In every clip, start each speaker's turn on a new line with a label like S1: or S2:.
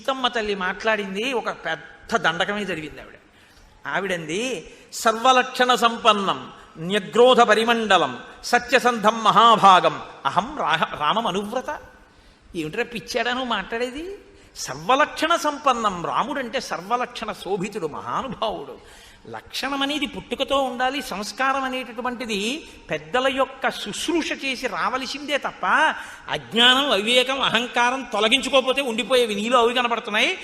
S1: సీతమ్మ తల్లి మాట్లాడింది ఒక పెద్ద దండకమే జరిగింది ఆవిడ. ఆవిడంది సర్వలక్షణ సంపన్నం న్యగ్రోధ పరిమండలం సత్యసంధం మహాభాగం అహం రాహ రామం అనువ్రత. ఏమిట్రా పిచ్చాడను మాట్లాడేది? సర్వలక్షణ సంపన్నం రాముడంటే సర్వలక్షణ శోభితుడు మహానుభావుడు. లక్షణం అనేది పుట్టుకతో ఉండాలి సంస్కారం అనేటటువంటిది పెద్దల యొక్క శుశ్రూష చేసి రావలసిందే తప్ప అజ్ఞానం అవివేకం అహంకారం తొలగించుకోకపోతే ఉండిపోయేవి నీలో అవి కనబడుతున్నాయి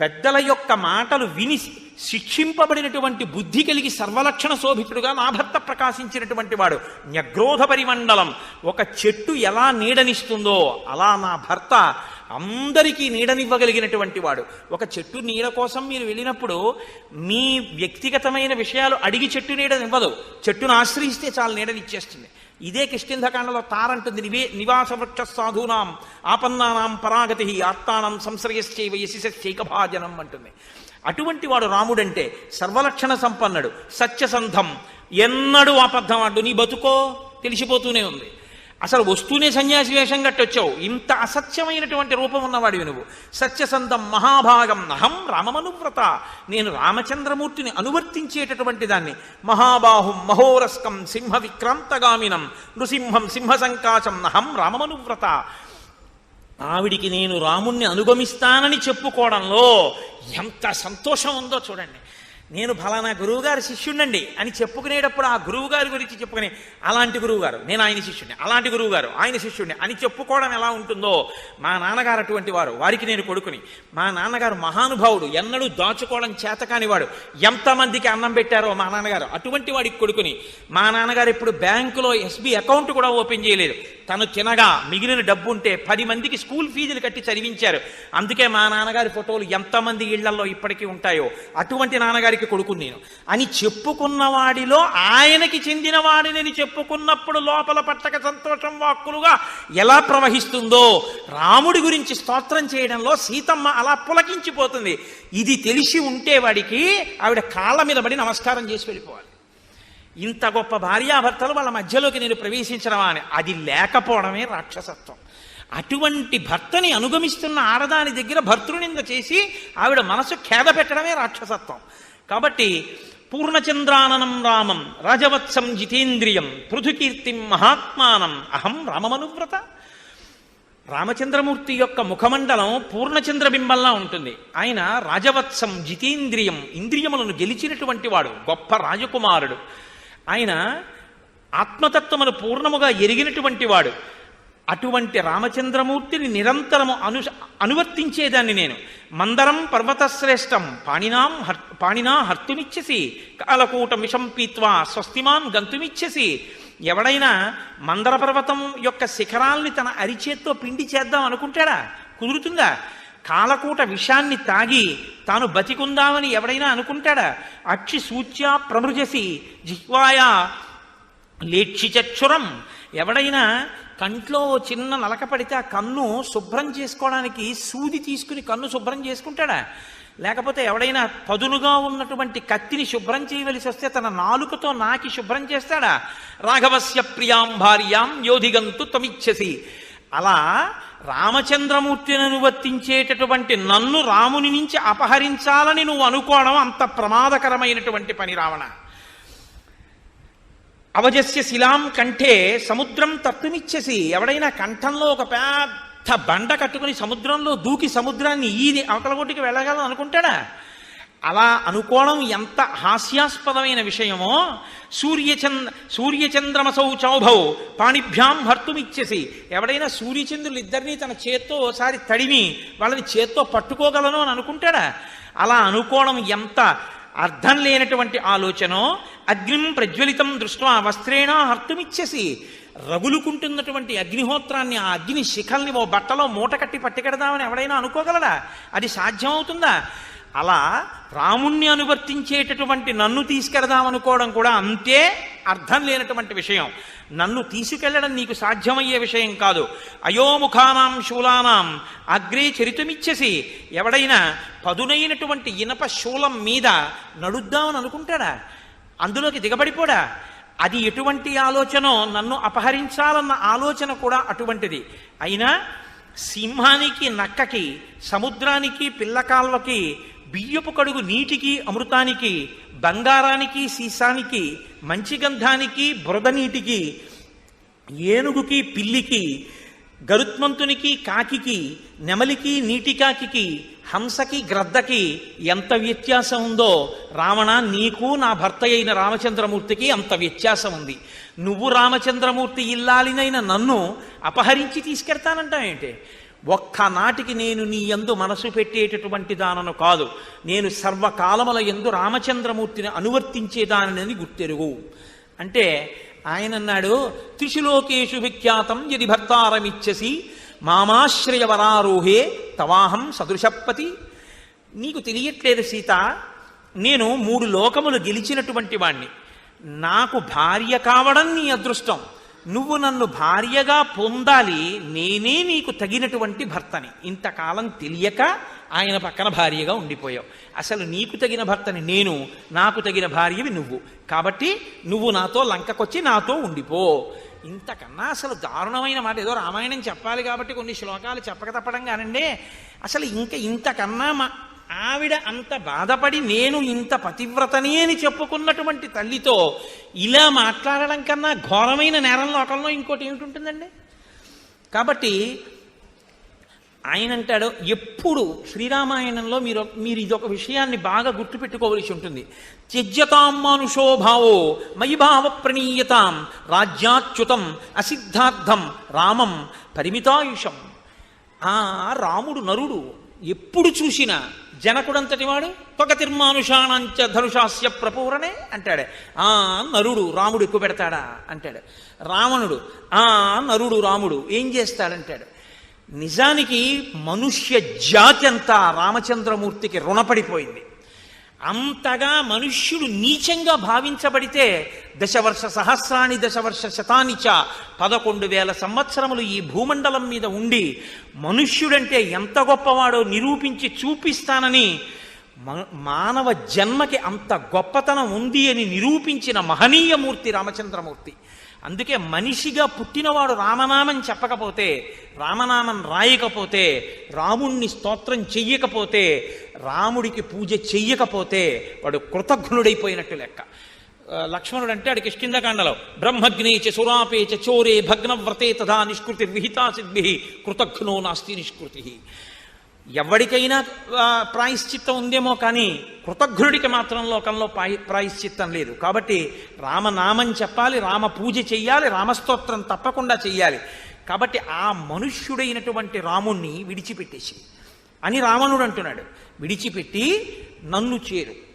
S1: పెద్దల యొక్క మాటలు విని శిక్షింపబడినటువంటి బుద్ధి కలిగి సర్వలక్షణ శోభితుడుగా నా భర్త ప్రకాశించినటువంటి వాడు. న్యగ్రోధ పరిమండలం. ఒక చెట్టు ఎలా నీడనిస్తుందో అలా నా భర్త అందరికీ నీడనివ్వగలిగినటువంటి వాడు. ఒక చెట్టు నీడ కోసం మీరు వెళ్ళినప్పుడు మీ వ్యక్తిగతమైన విషయాలు అడిగి చెట్టు నీడనివ్వదు. చెట్టును ఆశ్రయిస్తే చాలు నీడనిచ్చేస్తుంది. ఇదే కిష్కింధకాండలో తారంటుంది నివే నివాస వృక్ష సాధూనాం ఆపన్నానాం పరాగతి ఆత్తానం సంశ్రయశ్చైవ యశిశైకభాజనం అంటుంది. అటువంటి వాడు రాముడంటే సర్వలక్షణ సంపన్నుడు. సత్యసంధం ఎన్నడూ అబద్ధం అంటూ నీ బతుకో తెలిసిపోతూనే ఉంది. అసలు వస్తూనే సన్యాసి వేషం కట్టొచ్చావు. ఇంత అసత్యమైనటువంటి రూపం ఉన్నవాడివి నువ్వు. సత్యసంధం మహాభాగం నహం రామమనువ్రత. నేను రామచంద్రమూర్తిని అనువర్తించేటటువంటి దాన్ని. మహాబాహుం మహోరస్కం సింహ విక్రాంతగామినం నృసింహం సింహ సంకాశం నహం రామమనువ్రత. ఆవిడికి నేను రాముణ్ణి అనుగమిస్తానని చెప్పుకోవడంలో ఎంత సంతోషం ఉందో చూడండి. నేను ఫలానా గురువుగారి శిష్యుడండి అని చెప్పుకునేటప్పుడు ఆ గురువు గారి గురించి చెప్పుకునే అలాంటి గురువు గారు నేను ఆయన శిష్యుడిని అలాంటి గురువు గారు ఆయన శిష్యుడిని అని చెప్పుకోవడం ఎలా ఉంటుందో మా నాన్నగారు అటువంటి వారు వారికి నేను కొడుకుని. మా నాన్నగారు మహానుభావుడు ఎన్నడూ దాచుకోవడం చేతకాని వాడు. ఎంతమందికి అన్నం పెట్టారో మా నాన్నగారు అటువంటి వాడికి కొడుకుని. మా నాన్నగారు ఇప్పుడు బ్యాంకులో ఎస్బీ అకౌంట్ కూడా ఓపెన్ చేయలేదు. తను తినగా మిగిలిన డబ్బు ఉంటే పది మందికి స్కూల్ ఫీజులు కట్టి చదివించారు. అందుకే మా నాన్నగారి ఫోటోలు ఎంతమంది ఇళ్ళలో ఇప్పటికీ ఉంటాయో అటువంటి గారికి కొడుకుని నేను. అని చెప్పుకున్న వాడిలో ఆయనకి చెందినవాడిని చెప్పుకున్నప్పుడు లోపల పట్టక సంతోషం వాక్కులుగా ఎలా ప్రవహిస్తుందో రాముడి గురించి స్తోత్రం చేయడంలో సీతమ్మ అలా పులకించిపోతుంది. ఇది తెలిసి ఉంటే వాడికి ఆవిడ కాళ్ళ మీద పడి నమస్కారం చేసి వెళ్ళిపోవాలి. ఇంత గొప్ప భార్యాభర్తలు వాళ్ళ మధ్యలోకి నేను ప్రవేశించడమా అని. అది లేకపోవడమే రాక్షసత్వం. అటువంటి భర్తని అనుగమిస్తున్న ఆడదాని దగ్గర భర్తృనింద చేసి ఆవిడ మనసు ఖేద పెట్టడమే రాక్షసత్వం. కాబట్టి పూర్ణచంద్రాననం రామం రాజవత్సం జితేంద్రియం పృథుకీర్తిం మహాత్మానం అహం రామమనువ్రత. రామచంద్రమూర్తి యొక్క ముఖమండలం పూర్ణచంద్రబింబంలా ఉంటుంది. ఆయన రాజవత్సం జితేంద్రియం ఇంద్రియములను గెలిచినటువంటి వాడు గొప్ప రాజకుమారుడు. ఆయన ఆత్మతత్వమును పూర్ణముగా ఎరిగినటువంటి వాడు. అటువంటి రామచంద్రమూర్తిని నిరంతరము అను అనువర్తించేదాన్ని నేను. మందరం పర్వతశ్రేష్టం పాణినాం హర్ పాణినా హర్తుమిచ్చసి కాలకూట విషం పీత్వా స్వస్తిమాన్ గంతుమిచ్చసి ఎవడైనా మందర పర్వతం యొక్క శిఖరాల్ని తన అరిచేత్తో పిండి చేద్దాం అనుకుంటాడా? కుదురుతుందా? కాలకూట విషాన్ని తాగి తాను బతికుందామని ఎవడైనా అనుకుంటాడా? అక్షి సూచ్యా ప్రమృజసి జిహ్వాయా లేక్షిచక్షురం ఎవడైనా కంట్లో చిన్న నలక పడితే ఆ కన్ను శుభ్రం చేసుకోవడానికి సూది తీసుకుని కన్ను శుభ్రం చేసుకుంటాడా? లేకపోతే ఎవడైనా పదునుగా ఉన్నటువంటి కత్తిని శుభ్రం చేయవలసి వస్తే తన నాలుకతో నాకి శుభ్రం చేస్తాడా? రాఘవస్య ప్రియాం భార్యాం యోధిగంతు తమిచ్చసి అలా రామచంద్రమూర్తిని అనువర్తించేటటువంటి నన్ను రాముని నుంచి అపహరించాలని నువ్వు అనుకోవడం అంత ప్రమాదకరమైనటువంటి పని రావణ. అవజస్య శిలాం కంఠే సముద్రం తత్తుమిచ్చసి ఎవడైనా కంఠంలో ఒక పెద్ద బండ కట్టుకుని సముద్రంలో దూకి సముద్రాన్ని ఈది అవతలగొట్టుకి వెళ్ళగలను అనుకుంటాడా? అలా అనుకోవడం ఎంత హాస్యాస్పదమైన విషయమో? సూర్యచంద్ర సూర్యచంద్రమసౌ చౌభౌ పాణిభ్యాం భర్తుమిచ్చేసి ఎవడైనా సూర్యచంద్రులు ఇద్దరినీ తన చేత్తో ఓసారి తడిమి వాళ్ళని చేత్తో పట్టుకోగలను అని అనుకుంటాడా? అలా అనుకోవడం ఎంత అర్థం లేనటువంటి ఆలోచనో? అగ్నిం ప్రజ్వలితం దృష్ట్వా వస్త్రేణ హర్తుమిచ్చేసి రగులుకుంటున్నటువంటి అగ్నిహోత్రాన్ని ఆ అగ్ని శిఖల్ని ఓ బట్టలో మూట కట్టి పట్టుకెడదామని ఎవడైనా అనుకోగలడా? అది సాధ్యమవుతుందా? అలా రాముణ్ణి అనువర్తించేటటువంటి నన్ను తీసుకెళదామనుకోవడం కూడా అంతే అర్థం లేనటువంటి విషయం. నన్ను తీసుకెళ్ళడం నీకు సాధ్యమయ్యే విషయం కాదు. అయోముఖానాం శూలానాం అగ్రే చరితమిచ్చేసి ఎవడైనా పదునైనటువంటి ఇనప శూలం మీద నడుద్దామని అనుకుంటాడా? అందులోకి దిగబడిపోడా అది ఎటువంటి ఆలోచనో నన్ను అపహరించాలన్న ఆలోచన కూడా అటువంటిది. అయినా సింహానికి నక్కకి సముద్రానికి పిల్లకాల్వకి బియ్యపు కడుగు నీటికి అమృతానికి బంగారానికి సీసానికి మంచి గంధానికి బురద నీటికి ఏనుగుకి పిల్లికి గరుత్మంతునికి కాకికి నెమలికి నీటికాకి హంసకి గ్రద్దకి ఎంత వ్యత్యాసం ఉందో రావణ నీకు నా భర్త అయిన రామచంద్రమూర్తికి అంత వ్యత్యాసం ఉంది. నువ్వు రామచంద్రమూర్తి ఇల్లాలినైన నన్ను అపహరించి తీసుకెడతానంటావేంటి ఒక్కనాటికి నేను నీ యందు మనసు పెట్టేటటువంటి దానను కాదు. నేను సర్వకాలముల ఎందు రామచంద్రమూర్తిని అనువర్తించేదానని గుర్తెరుగు. అంటే ఆయన అన్నాడు త్రిశులోకేషు విఖ్యాతం యది భర్తారమిచ్చసి మామాశ్రయవరారోహే తవాహం సదృశపతి. నీకు తెలియట్లేదు సీత నేను మూడు లోకములు గెలిచినటువంటి వాణ్ణి. నాకు భార్య కావడం నీ అదృష్టం. నువ్వు నన్ను భార్యగా పొందాలి నేనే నీకు తగినటువంటి భర్తని. ఇంతకాలం తెలియక ఆయన పక్కన భార్యగా ఉండిపోయావు. అసలు నీకు తగిన భర్తని నేను నాకు తగిన భార్యవి నువ్వు. కాబట్టి నువ్వు నాతో లంకకొచ్చి నాతో ఉండిపో. ఇంతకన్నా అసలు దారుణమైన మాట. ఏదో రామాయణం చెప్పాలి కాబట్టి కొన్ని శ్లోకాలు చెప్పక తప్పడం కానండి. అసలు ఇంకా ఇంతకన్నా మా ఆవిడ అంత బాధపడి నేను ఇంత పతివ్రతని అని చెప్పుకున్నటువంటి తల్లితో ఇలా మాట్లాడడం కన్నా ఘోరమైన నేరం లోకంలో ఇంకోటి ఏమిటి కాబట్టి ఆయన అంటాడు ఎప్పుడు శ్రీరామాయణంలో మీరు మీరు ఇదొక విషయాన్ని బాగా గుర్తుపెట్టుకోవలసి ఉంటుంది. త్యజ్యతామానుషోభావో మయి భావ ప్రణీయతాం రాజ్యాచ్యుతం అసిద్ధార్థం రామం పరిమితాయుషం. ఆ రాముడు నరుడు ఎప్పుడు చూసినా జనకుడంతటి వాడు ఒక తిర్మానుషాణంచ ధనుషాస్య ప్రపూరణే అంటాడు. ఆ నరుడు రాముడు ఎక్కువ పెడతాడా? అంటాడు. రావణుడు ఆ నరుడు రాముడు ఏం చేస్తాడంటాడు? నిజానికి మనుష్య జాతి అంతా రామచంద్రమూర్తికి రుణపడిపోయింది. అంతగా మనుష్యుడు నీచంగా భావించబడితే దశవర్ష సహస్రాని దశవర్ష శతానిచ పదకొండు వేల సంవత్సరములు ఈ భూమండలం మీద ఉండి మనుష్యుడంటే ఎంత గొప్పవాడో నిరూపించి చూపిస్తానని మ- మానవ జన్మకి అంత గొప్పతనం ఉంది అని నిరూపించిన మహనీయమూర్తి రామచంద్రమూర్తి. అందుకే మనిషిగా పుట్టినవాడు రామనామం చెప్పకపోతే రామనామం రాయకపోతే రాముణ్ణి స్తోత్రం చెయ్యకపోతే రాముడికి పూజ చెయ్యకపోతే వాడు కృతజ్ఞుడైపోయినట్టు లెక్క. లక్ష్మణుడు అంటే ఆడికి కిష్కిందకాండలో బ్రహ్మగ్నే చ సురాపే చ చోరే భగ్నవ్రతే తథా నిష్కృతి విహితా సిద్ధి కృతజ్ఞో నాస్తి నిష్కృతి. ఎవడికైనా ప్రాయశ్చిత్తం ఉందేమో కానీ కృతజ్ఞుడికి మాత్రం లోకంలో ప్రాయశ్చిత్తం లేదు. కాబట్టి రామనామం చెప్పాలి రామ పూజ చెయ్యాలి రామస్తోత్రం తప్పకుండా చెయ్యాలి. కాబట్టి ఆ మనుష్యుడైనటువంటి రాముణ్ణి విడిచిపెట్టేసి అని రావణుడు అంటున్నాడు. విడిచిపెట్టి నన్ను చేరు.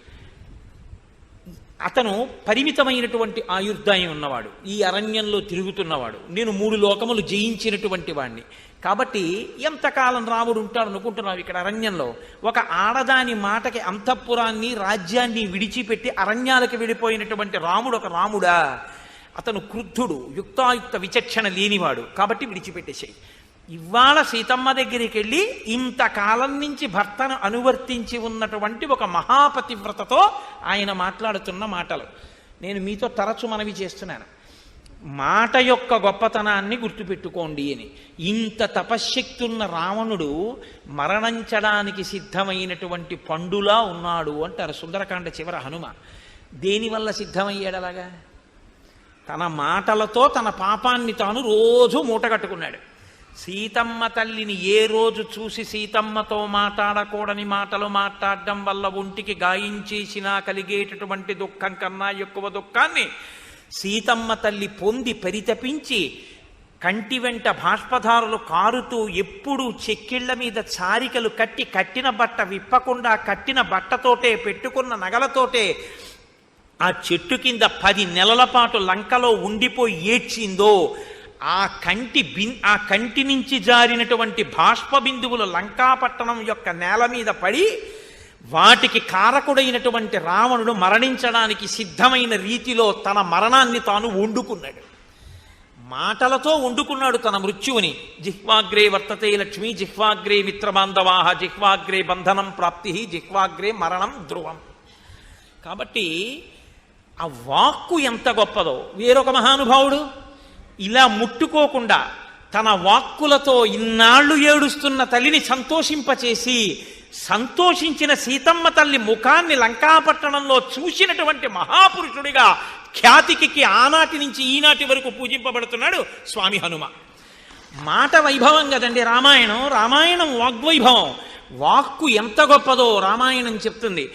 S1: అతను పరిమితమైనటువంటి ఆయుర్దాయం ఉన్నవాడు. ఈ అరణ్యంలో తిరుగుతున్నవాడు. నేను మూడు లోకములు జయించినటువంటి వాణ్ణి. కాబట్టి ఎంతకాలం రాముడు ఉంటాడు అనుకుంటున్నావు ఇక్కడ అరణ్యంలో? ఒక ఆడదాని మాటకి అంతఃపురాన్ని రాజ్యాన్ని విడిచిపెట్టి అరణ్యాలకు వెళ్ళిపోయినటువంటి రాముడు ఒక రాముడా? అతను క్రుద్ధుడు యుక్తాయుక్త విచక్షణ లేనివాడు. కాబట్టి విడిచిపెట్టేసాయి. ఇవాళ సీతమ్మ దగ్గరికి వెళ్ళి ఇంతకాలం నుంచి భర్తను అనువర్తించి ఉన్నటువంటి ఒక మహాపతివ్రతతో ఆయన మాట్లాడుతున్న మాటలు. నేను మీతో తరచు మనవి చేస్తున్నాను. మాట యొక్క గొప్పతనాన్ని గుర్తుపెట్టుకోండి అని. ఇంత తపశ్శక్తి ఉన్న రావణుడు మరణించడానికి సిద్ధమైనటువంటి పండులా ఉన్నాడు అంటారు సుందరకాండ చివర హనుమ. దేనివల్ల సిద్ధమయ్యాడు అలాగా? తన మాటలతో తన పాపాన్ని తాను రోజు మూటగట్టుకున్నాడు సీతమ్మ తల్లిని ఏ రోజు చూసి సీతమ్మతో మాట్లాడకూడని మాటలు మాట్లాడడం వల్ల ఒంటికి గాయం చేసినా కలిగేటటువంటి దుఃఖం కన్నా ఎక్కువ దుఃఖాన్ని సీతమ్మ తల్లి పొంది పరితపించి కంటి వెంట బాష్పధారులు కారుతూ ఎప్పుడు చెక్కిళ్ళ మీద చారికలు కట్టి కట్టిన బట్ట విప్పకుండా కట్టిన బట్టతోటే పెట్టుకున్న నగలతోటే ఆ చెట్టు కింద పది నెలల పాటు లంకలో ఉండిపోయి ఏడ్చిందో ఆ కంటి బిన్ ఆ కంటి నుంచి జారినటువంటి బాష్ప బిందువులు లంకాపట్టణం యొక్క నేల మీద పడి వాటికి కారకుడైనటువంటి రావణుడు మరణించడానికి సిద్ధమైన రీతిలో తన మరణాన్ని తాను వండుకున్నాడు. మాటలతో వండుకున్నాడు తన మృత్యువుని. జిహ్వాగ్రే వర్తతే లక్ష్మి జిహ్వాగ్రే మిత్రబాంధవాహ జిహ్వాగ్రే బంధనం ప్రాప్తి జిహ్వాగ్రే మరణం ధ్రువం. కాబట్టి ఆ వాక్కు ఎంత గొప్పదో. వేరొక మహానుభావుడు ఇలా ముట్టుకోకుండా తన వాక్కులతో ఇన్నాళ్ళు ఏడుస్తున్న తల్లిని సంతోషింపచేసి సంతోషించిన సీతమ్మ తల్లి ముఖాన్ని లంకాపట్టణంలో చూసినటువంటి మహాపురుషుడిగా ఖ్యాతికి ఆనాటి నుంచి ఈనాటి వరకు పూజింపబడుతున్నాడు స్వామి హనుమ. మాట వైభవం కదండి రామాయణం. రామాయణం వాగ్వైభవం. వాక్కు ఎంత గొప్పదో రామాయణం చెప్తుంది.